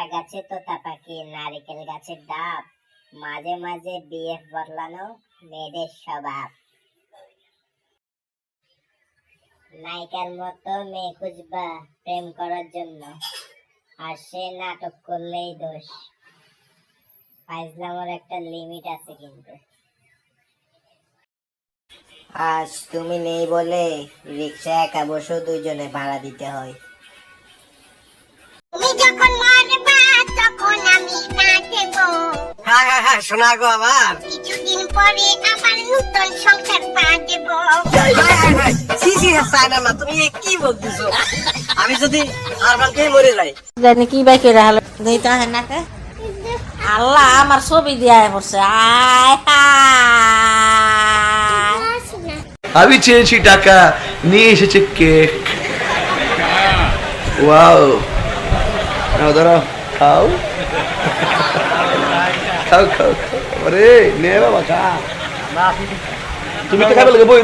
লতা গাছে তোতা পাখি, নারিকেল গাছের ডাব, মাঝে মাঝে বিএফ বদলানো মেয়েদের স্বভাব। নায়িকার মতো মেয়ে খুঁজবা প্রেম করার জন্য, আর সে নাটক করলেই দোষ। ফাইজলামোর একটা লিমিট আছে কিন্তু। আজ তুমি নেই বলে রিক্সা একা বসেও দুইজনে ভাড়া দিতে হয়। শোনা গো আমার কিছুদিন পরে আবার নতুন সংসার সাইনা মা তুমি কি বলতেছো? আমি যদি আরবানকেই মরে যাই। জানি কি বাই করে হলো দিতে হয় না কে আল্লাহ আমার ছবি দিয়া পড়ছে। আয় আমি চেয়েছি টাকা নিয়ে এসেছে কেক। ওয়াও। দাঁড়াও। খাও। খাও খাও খাও। আরে নে বাবা খা তুমি তো খাবে বই